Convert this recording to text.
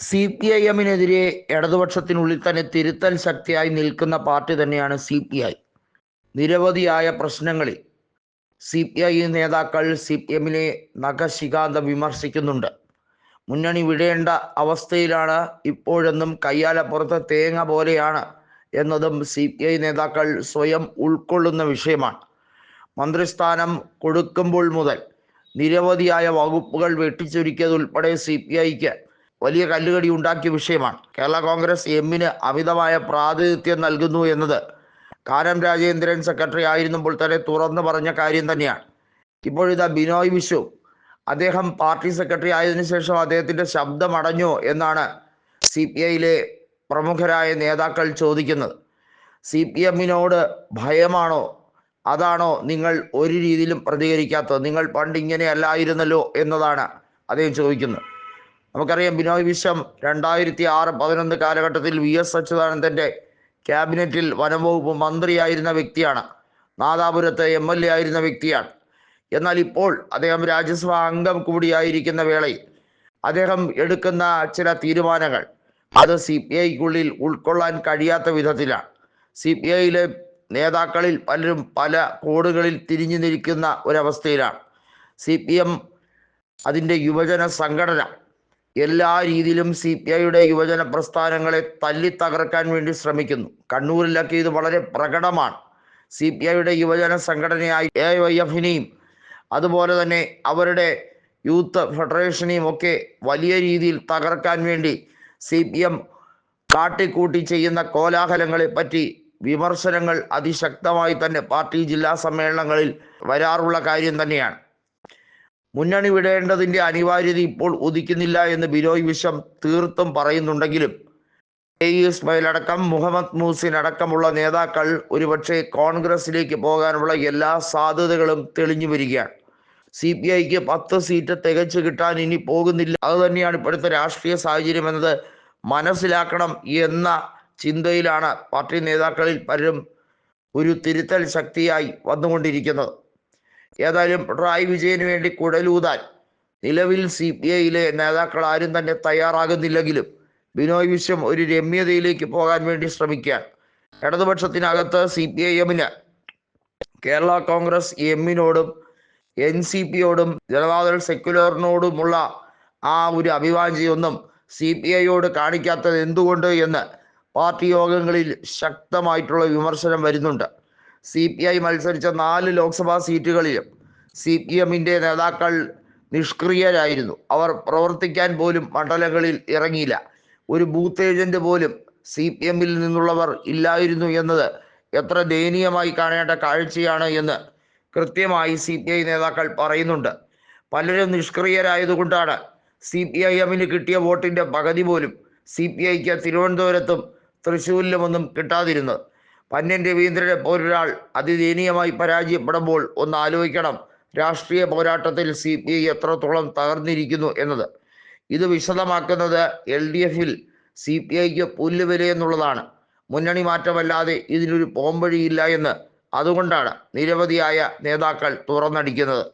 C P I എമ്മിനെതിരെ ഇടതുപക്ഷത്തിനുള്ളിൽ തന്നെ തിരുത്തൽ ശക്തിയായി നിൽക്കുന്ന പാർട്ടി തന്നെയാണ് സി പി ഐ. നിരവധിയായ പ്രശ്നങ്ങളിൽ സി പി ഐ നേതാക്കൾ സി പി എമ്മിനെ നഖശികാന്തം വിമർശിക്കുന്നുണ്ട്. മുന്നണി വിടേണ്ട അവസ്ഥയിലാണ് ഇപ്പോഴെന്നും കയ്യാലപ്പുറത്ത് തേങ്ങ പോലെയാണ് എന്നതും സി പി ഐ നേതാക്കൾ സ്വയം ഉൾക്കൊള്ളുന്ന വിഷയമാണ്. മന്ത്രിസ്ഥാനം കൊടുക്കുമ്പോൾ മുതൽ നിരവധിയായ വകുപ്പുകൾ വെട്ടിച്ചുരുക്കിയതുൾപ്പെടെ സി പി ഐക്ക് വലിയ കല്ലുകടി ഉണ്ടാക്കിയ വിഷയമാണ്. കേരള കോൺഗ്രസ് എമ്മിന് അമിതമായ പ്രാതിനിധ്യം നൽകുന്നു എന്നത് കാനം രാജേന്ദ്രൻ സെക്രട്ടറി ആയിരുന്നപ്പോൾ തന്നെ തുറന്നു പറഞ്ഞ കാര്യം തന്നെയാണ്. ഇപ്പോഴിതാ ബിനോയ് വിശ്വ അദ്ദേഹം പാർട്ടി സെക്രട്ടറി ആയതിനു ശേഷം അദ്ദേഹത്തിന്റെ ശബ്ദം അടഞ്ഞു എന്നാണ് സി പി ഐയിലെ പ്രമുഖരായ നേതാക്കൾ ചോദിക്കുന്നത്. സി പി എമ്മിനോട് ഭയമാണോ? അതാണോ നിങ്ങൾ ഒരു രീതിയിലും പ്രതികരിക്കാത്തത്? നിങ്ങൾ പണ്ട് ഇങ്ങനെയല്ലായിരുന്നല്ലോ എന്നതാണ് അദ്ദേഹം ചോദിക്കുന്നത്. നമുക്കറിയാം ബിനോയ് വിശ്വം രണ്ടായിരത്തി ആറ് പതിനൊന്ന് കാലഘട്ടത്തിൽ വി എസ് അച്യുതാനന്ദന്റെ ക്യാബിനറ്റിൽ വനംവകുപ്പ് മന്ത്രിയായിരുന്ന വ്യക്തിയാണ്. നാദാപുരത്ത് എം എൽ എ ആയിരുന്ന വ്യക്തിയാണ്. എന്നാൽ ഇപ്പോൾ അദ്ദേഹം രാജ്യസഭാ അംഗം കൂടിയായിരിക്കുന്ന വേളയിൽ അദ്ദേഹം എടുക്കുന്ന ചില തീരുമാനങ്ങൾ അത് സി പി ഐക്കുള്ളിൽ ഉൾക്കൊള്ളാൻ കഴിയാത്ത വിധത്തിലാണ്. സി പി ഐയിലെ നേതാക്കളിൽ പലരും പല കോടുകളിൽ തിരിഞ്ഞു നിൽക്കുന്ന ഒരവസ്ഥയിലാണ്. സി പി എം അതിന്റെ യുവജന സംഘടന എല്ലാ രീതിയിലും സി പി ഐയുടെ യുവജന പ്രസ്ഥാനങ്ങളെ തല്ലി തകർക്കാൻ വേണ്ടി ശ്രമിക്കുന്നു. കണ്ണൂരിലൊക്കെ ഇത് വളരെ പ്രകടമാണ്. സി പി ഐയുടെ യുവജന സംഘടനയായി എ വൈ എഫിനെയും അതുപോലെ തന്നെ അവരുടെ യൂത്ത് ഫെഡറേഷനെയും ഒക്കെ വലിയ രീതിയിൽ തകർക്കാൻ വേണ്ടി സി പി എം കാട്ടിക്കൂട്ടി ചെയ്യുന്ന കോലാഹലങ്ങളെ പറ്റി വിമർശനങ്ങൾ അതിശക്തമായി തന്നെ പാർട്ടി ജില്ലാ സമ്മേളനങ്ങളിൽ വരാറുള്ള കാര്യം തന്നെയാണ്. മുന്നണി വിടേണ്ടതിന്റെ അനിവാര്യത ഇപ്പോൾ ഉദിക്കുന്നില്ല എന്ന് ബിനോയ് വിശ്വം തീർത്തും പറയുന്നുണ്ടെങ്കിലും എ ഇസ്മയിൽ അടക്കം മുഹമ്മദ് മൂസിൻ അടക്കമുള്ള നേതാക്കൾ ഒരുപക്ഷെ കോൺഗ്രസിലേക്ക് പോകാനുള്ള എല്ലാ സാധ്യതകളും തെളിഞ്ഞു വരികയാണ്. സി പി ഐക്ക് പത്ത് സീറ്റ് തികച്ചു കിട്ടാൻ ഇനി പോകുന്നില്ല. അത് തന്നെയാണ് ഇപ്പോഴത്തെ രാഷ്ട്രീയ സാഹചര്യം എന്നത് മനസ്സിലാക്കണം എന്ന ചിന്തയിലാണ് പാർട്ടി നേതാക്കളിൽ പലരും ഒരു തിരുത്തൽ ശക്തിയായി വന്നുകൊണ്ടിരിക്കുന്നത്. ഏതായാലും പിണറായി വിജയന് വേണ്ടി കുടലൂതാൻ. നിലവിൽ സി പി ഐയിലെ നേതാക്കൾ ആരും തന്നെ തയ്യാറാകുന്നില്ലെങ്കിലും ബിനോയ് വിശ്വം ഒരു രമ്യതയിലേക്ക് പോകാൻ വേണ്ടി ശ്രമിക്കുകയാണ്. ഇടതുപക്ഷത്തിനകത്ത് സി പി ഐ എമ്മിന് കേരള കോൺഗ്രസ് എമ്മിനോടും എൻ സി പിയോടും ജനതാദൾ സെക്യുലറിനോടുമുള്ള ആ ഒരു അഭിവാഞ്ചിയൊന്നും സി പി ഐയോട് കാണിക്കാത്തത് എന്തുകൊണ്ട് എന്ന് പാർട്ടി യോഗങ്ങളിൽ ശക്തമായിട്ടുള്ള വിമർശനം വരുന്നുണ്ട്. സി പി ഐ മത്സരിച്ച നാല് ലോക്സഭാ സീറ്റുകളിലും സി പി എമ്മിന്റെ നേതാക്കൾ നിഷ്ക്രിയരായിരുന്നു. അവർ പ്രവർത്തിക്കാൻ പോലും മണ്ഡലങ്ങളിൽ ഇറങ്ങിയില്ല. ഒരു ബൂത്ത് ഏജന്റ് പോലും സി പി എമ്മിൽ നിന്നുള്ളവർ ഇല്ലായിരുന്നു എന്നത് എത്ര ദയനീയമായി കാണേണ്ട കാഴ്ചയാണ് എന്ന് കൃത്യമായി സി പി ഐ നേതാക്കൾ പറയുന്നുണ്ട്. പലരും നിഷ്ക്രിയരായതുകൊണ്ടാണ് സി പി ഐ എമ്മിന് കിട്ടിയ വോട്ടിന്റെ പകുതി പോലും സി പി ഐക്ക് തിരുവനന്തപുരത്തും തൃശ്ശൂരിലുമൊന്നും കിട്ടാതിരുന്നത്. പന്യൻ രവീന്ദ്രനെ പോലൊരാൾ അതിദയനീയമായി പരാജയപ്പെടുമ്പോൾ ഒന്ന് ആലോചിക്കണം. രാഷ്ട്രീയ പോരാട്ടത്തിൽ സി പി ഐ എത്രത്തോളം തകർന്നിരിക്കുന്നു എന്നത്. ഇത് വിശദമാക്കുന്നത് എൽ ഡി എഫിൽ സി പി ഐക്ക് പുല്ലുവില എന്നുള്ളതാണ്. മുന്നണി മാറ്റമല്ലാതെ ഇതിനൊരു പോംവഴിയില്ല എന്ന്. അതുകൊണ്ടാണ് നിരവധിയായ നേതാക്കൾ തുറന്നടിക്കുന്നത്.